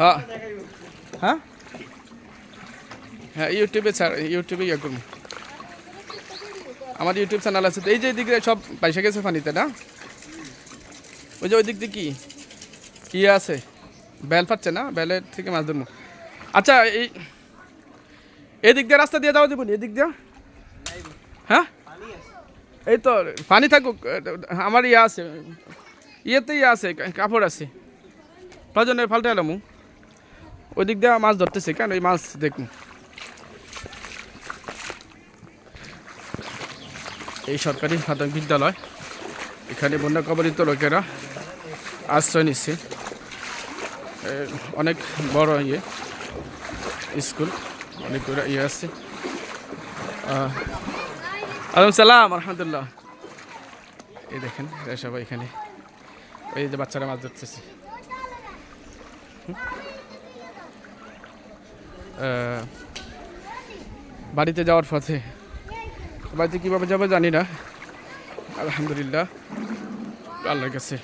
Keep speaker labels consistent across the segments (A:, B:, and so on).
A: হ্যাঁ। হ্যাঁ? হ্যাঁ ইউটিউবে ছাড় ইউটিউবে ইয়ে আমার ইউটিউব চ্যানেল আছে। এই যে এদিকে সব পয়সা গেছে ফানিতে না? ওই যে ওই দিক দিয়ে কি? কি আছে? বেল ফাটছে না? বেলের থেকে মাছ ধরবো। আচ্ছা এই এদিক দিয়ে রাস্তা দিয়ে যাওয়া দেবো এদিক দিয়ে? হ্যাঁ? এই তো, পানি থাকুক, আমার ইয়ে আছে। ইয়েতে ইয়ে আছে, কাপড় আছে। প্রয়োজনে ফালতে এলাম ওই দিক দিয়ে মাছ ধরতেছে, কেন? ওই মাছ দেখুন। এই সরকারি প্রাথমিক বিদ্যালয়, এখানে বন্যা কবলিত লোকেরা আশ্রয় নিচ্ছে। অনেক বড় ইয়ে স্কুল, অনেক ইয়ে আছে। আলম সালাম, আলহামদুলিল্লাহ। এই দেখেন সবাই এখানে। এই যে বাচ্চারা মাছ ধরতেছে। বাড়িতে যাওয়ার পথে। বাড়িতে কীভাবে যাব জানি না। আলহামদুলিল্লাহ, আল্লাহর কাছে।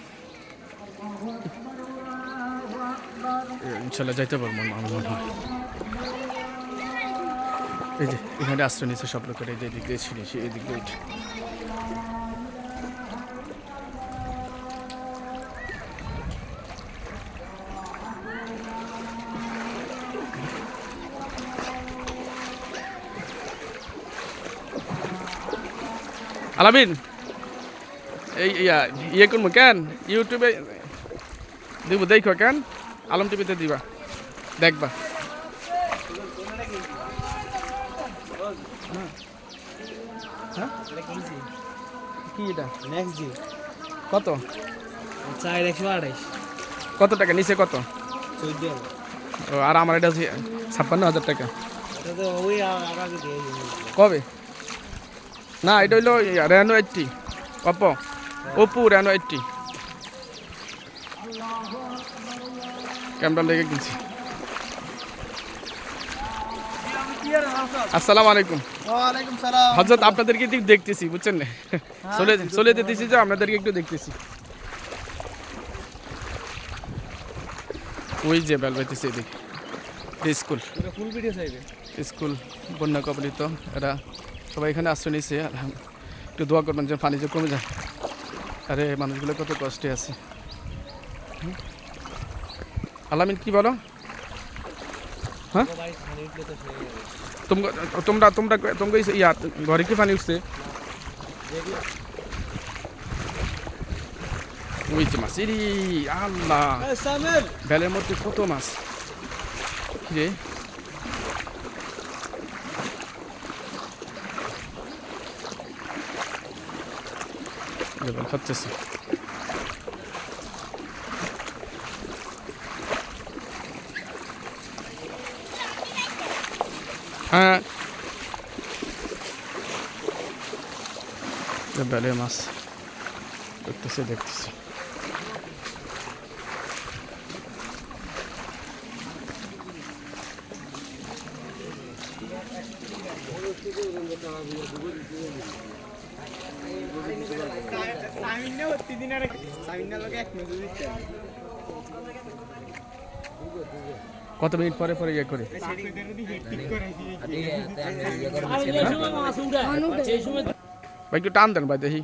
A: ইনশাল্লাহ যাইতে পারব আমার হয় এই যে, এখানে আশ্রয় নিচ্ছে সব লোকের, এই যে এদিক দিয়ে ছিঁড়েছি এদিক দিয়ে আলামিন এই ইয়া ইয়ে করব কেন? ইউটিউবে দিব দেখো কেন? আলম টিভিতে দিবা দেখবা। কি এটা?
B: নেক্সট জি
A: কত?
B: চার একশো আঠাইশ
A: কত টাকা? নিচে কত?
B: চোদ্দ
A: ও আর আমার এটা ছাপ্পান্ন হাজার টাকা। কবে? না এটা হইল Reno eighty Oppo Oppo Reno eighty camera লেগে আসসালামু আলাইকুম। হজরত আপনাদেরকে একটু দেখতেছি বুঝছেন? না চলে চলে যেতেছি যে আপনাদেরকে একটু দেখতেছি। ওই যে বেল এদিকে। স্কুল। স্কুল বন্যা কবলিত এরা সবাই এখানে আশ্রয় নিয়েছে একটু দোয়া করবেন যেন পানি যে কমে যায়। আরে মানুষগুলো কত কষ্টে আছে? আলামিন কি বলো? হ্যাঁ? তোমরা তোমরা তোমরা ইয়া ঘরে কি পানি উঠছে? ওই যে মাছ ইরি আল্লাহ বেলের মধ্যে কত মাছ? রে? বেল খাচ্ছে হ্যাঁ। বেলে মাছ। দেখতেছে দেখতেছে।
B: সামিন না
A: কত মিনিট পরে পরে ইয়ে করে? ভাই, একটু টান দেন ভাই, দেখি।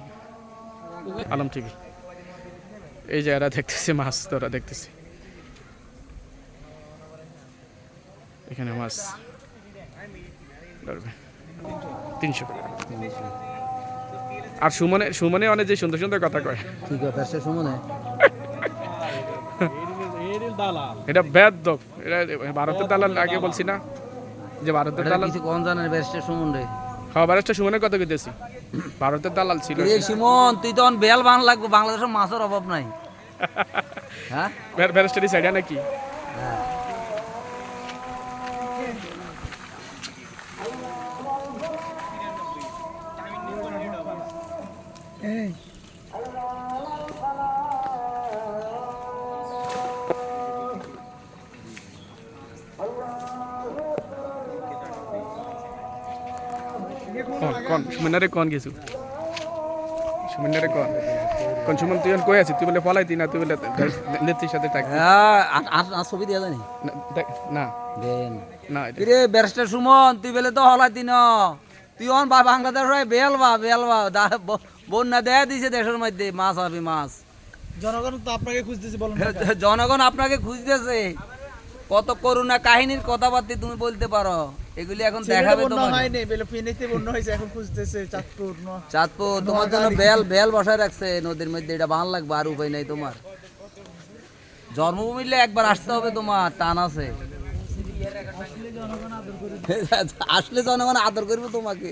A: আলম টিভি। এই যে এরা দেখতেছে, মাছ তোরা দেখতেছে। এখানে মাছ ধরবে। তিনশো আর সুমনে সুমনে অনেক যে সুন্দর সুন্দর কথা কয়।
B: ঠিক আছে সে সুমনে?
A: এটা বেদ এটা ভারতের দালাল আগে বলছি না যে ভারতের দালাল
B: কিছু কোন জানেন ব্যারিস্টার সুমন রে?
A: খাবারটা সুমনের কথা কইতেছি। ভারতের দালাল ছিল।
B: রে সুমন তুই তো বেল বান লাগবে বাংলাদেশের মাছের অভাব নাই। হ্যাঁ?
A: ব্যারিস্টারি সাইডা নাকি? কোন? সুমনারে কোন কিছু সুমনের কন? কোন সুমন তুই কই আছিস? তুই বলে না তুই বলে নেত্রীর সাথে
B: হ্যাঁ আর- ছবি দিয়া জানি।
A: না, না।
B: দেন।
A: না এটা-
B: ব্যারিস্টার সুমন তুই বেলে তো হলাইতি ন। তুই অন বা বাংলাদেশ হয় বেল বা বেল বা দা- ব- বন্যা দেয়া দিছে দেশের মধ্যে মাছ হবে মাছ।
C: জনগণ তো আপনাকে খুঁজতেছে বলুন
B: জনগণ আপনাকে খুঁজতেছে। কত করুণা কাহিনীর কথাবার্তা তুমি বলতে পারো। এগুলি এখন দেখাবে তোমাকে।
C: হয়নি বেলে ফেনীতে বন্যা হয়েছে এখন খুঁজতেছে চাঁদপুর
B: চাঁদপুর তোমার জন্য বেল বেল বসায় রাখছে নদীর মধ্যে এটা ভালো লাগবে আর উপায় নাই তোমার। জন্মভূমিলে একবার আসতে হবে তোমার টান আছে। আসলে জনগণ আদর করবে তোমাকে।